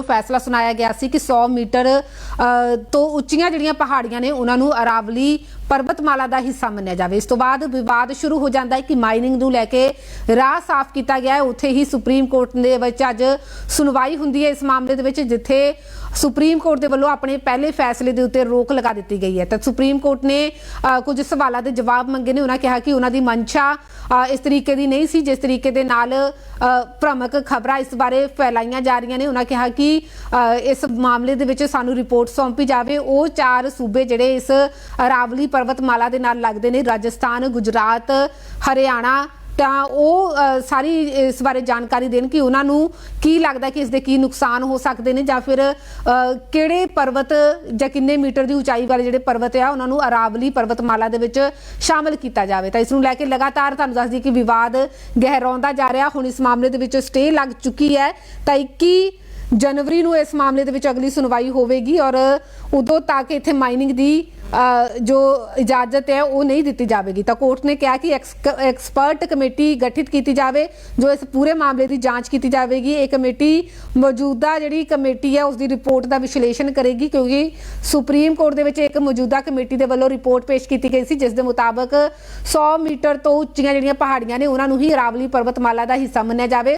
ਵੱਲੋਂ ਫੈਸਲਾ ਸੁਣਾਇਆ ਗਿਆ ਸੀ ਕਿ 100 ਮੀਟਰ ਅ, ਤੋਂ ਉੱਚੀਆਂ ਜਿਹੜੀਆਂ ਪਹਾੜੀਆਂ ਨੇ ਉਹਨਾਂ ਨੂੰ ਅਰਾਵਲੀ ਪਰਬਤਮਾਲਾ ਦਾ ਹਿੱਸਾ ਮੰਨਿਆ ਜਾਵੇ। ਇਸ ਤੋਂ ਬਾਅਦ ਵਿਵਾਦ ਸ਼ੁਰੂ ਹੋ ਜਾਂਦਾ ਹੈ ਕਿ ਮਾਈਨਿੰਗ ਨੂੰ ਲੈ ਕੇ ਰਾਹ ਸਾਫ਼ ਕੀਤਾ ਗਿਆ ਹੈ। ਉੱਥੇ ਹੀ ਸੁਪਰੀਮ ਕੋਰਟ ਦੇ ਵਿੱਚ ਅੱਜ ਸੁਣਵਾਈ ਹੁੰਦੀ ਹੈ ਇਸ ਮਾਮਲੇ ਦੇ ਵਿੱਚ ਜਿੱਥੇ ਸੁਪਰੀਮ ਕੋਰਟ ਦੇ ਵੱਲੋਂ ਆਪਣੇ ਪਹਿਲੇ ਫੈਸਲੇ ਦੇ ਉੱਤੇ ਰੋਕ ਲਗਾ ਦਿੱਤੀ ਗਈ ਹੈ। ਤਾਂ ਸੁਪਰੀਮ ਕੋਰਟ ਨੇ ਕੁਝ ਸਵਾਲਾਂ ਦੇ ਜਵਾਬ ਮੰਗੇ ਨੇ। ਉਹਨਾਂ ਕਿਹਾ ਕਿ ਉਹਨਾਂ ਦੀ ਮਨਸ਼ਾ ਇਸ ਤਰੀਕੇ ਦੀ ਨਹੀਂ ਸੀ ਜਿਸ ਤਰੀਕੇ ਦੇ ਨਾਲ ਅ, ਭ੍ਰਮਕ ਖਬਰਾਂ ਇਸ ਬਾਰੇ ਫੈਲਾਈਆਂ ਜਾ ਰਹੀਆਂ ਨੇ। ਉਹਨਾਂ ਕਿਹਾ ਕਿ ਇਸ ਮਾਮਲੇ ਦੇ ਵਿੱਚ ਸਾਨੂੰ ਰਿਪੋਰਟ ਸੌਂਪੀ ਜਾਵੇ। ਉਹ ਚਾਰ ਸੂਬੇ ਜਿਹੜੇ ਇਸ ਰਾਵਲੀ ਪਰਬਤਮਾਲਾ ਦੇ ਨਾਲ ਲੱਗਦੇ ਨੇ, ਰਾਜਸਥਾਨ, ਗੁਜਰਾਤ, ਹਰਿਆਣਾ, ਤਾਂ ਉਹ ਸਾਰੀ ਇਸ ਬਾਰੇ ਜਾਣਕਾਰੀ ਦੇਣ ਕਿ ਉਹਨਾਂ ਨੂੰ ਕੀ ਲੱਗਦਾ ਕਿ ਇਸ ਦੇ ਕੀ ਨੁਕਸਾਨ ਹੋ ਸਕਦੇ ਨੇ ਜਾਂ ਫਿਰ ਕਿਹੜੇ ਪਰਬਤ ਜਾਂ ਕਿੰਨੇ ਮੀਟਰ ਦੀ ਉਚਾਈ ਵਾਲੇ ਜਿਹੜੇ ਪਰਬਤ ਆ, ਉਹਨਾਂ ਨੂੰ ਅਰਾਵਲੀ ਪਰਬਤਮਾਲਾ ਦੇ ਵਿੱਚ ਸ਼ਾਮਲ ਕੀਤਾ ਜਾਵੇ। ਤਾਂ ਇਸ ਨੂੰ ਲੈ ਕੇ ਲਗਾਤਾਰ ਤੁਹਾਨੂੰ ਦੱਸ ਦਈਏ ਕਿ ਵਿਵਾਦ ਗਹਿਰਾਉਂਦਾ ਜਾ ਰਿਹਾ। ਹੁਣ ਇਸ ਮਾਮਲੇ ਦੇ ਵਿੱਚ ਸਟੇ ਲੱਗ ਚੁੱਕੀ ਹੈ। ਤਾਂ 21 ਜਨਵਰੀ ਨੂੰ ਇਸ ਮਾਮਲੇ ਦੇ ਵਿੱਚ ਅਗਲੀ ਸੁਣਵਾਈ ਹੋਵੇਗੀ ਔਰ ਉਦੋਂ ਤੱਕ ਇੱਥੇ ਮਾਈਨਿੰਗ ਦੀ ਜੋ ਇਜਾਜ਼ਤ ਹੈ, ਉਹ ਨਹੀਂ ਦਿੱਤੀ ਜਾਵੇਗੀ। ਤਾਂ ਕੋਰਟ ਨੇ ਕਿਹਾ ਕਿ ਐਕਸ- ਐਕਸਪਰਟ ਕਮੇਟੀ ਗਠਿਤ ਕੀਤੀ ਜਾਵੇ, ਜੋ ਇਸ ਪੂਰੇ ਮਾਮਲੇ ਦੀ ਜਾਂਚ ਕੀਤੀ ਜਾਵੇਗੀ। ਇਹ ਕਮੇਟੀ ਮੌਜੂਦਾ ਜਿਹੜੀ ਕਮੇਟੀ ਹੈ ਉਸ ਦੀ ਰਿਪੋਰਟ ਦਾ ਵਿਸ਼ਲੇਸ਼ਣ ਕਰੇਗੀ, ਕਿਉਂਕਿ ਸੁਪਰੀਮ ਕੋਰਟ ਦੇ ਵਿੱਚ ਇੱਕ ਮੌਜੂਦਾ ਕਮੇਟੀ ਦੇ ਵੱਲੋਂ ਰਿਪੋਰਟ ਪੇਸ਼ ਕੀਤੀ ਗਈ ਸੀ, ਜਿਸ ਦੇ ਮੁਤਾਬਕ 100 ਮੀਟਰ ਤੋਂ ਉੱਚੀਆਂ ਜਿਹੜੀਆਂ ਪਹਾੜੀਆਂ ਨੇ, ਉਹਨਾਂ ਨੂੰ ਹੀ ਅਰਾਵਲੀ ਪਰਬਤਮਾਲਾ ਦਾ ਹਿੱਸਾ ਮੰਨਿਆ ਜਾਵੇ।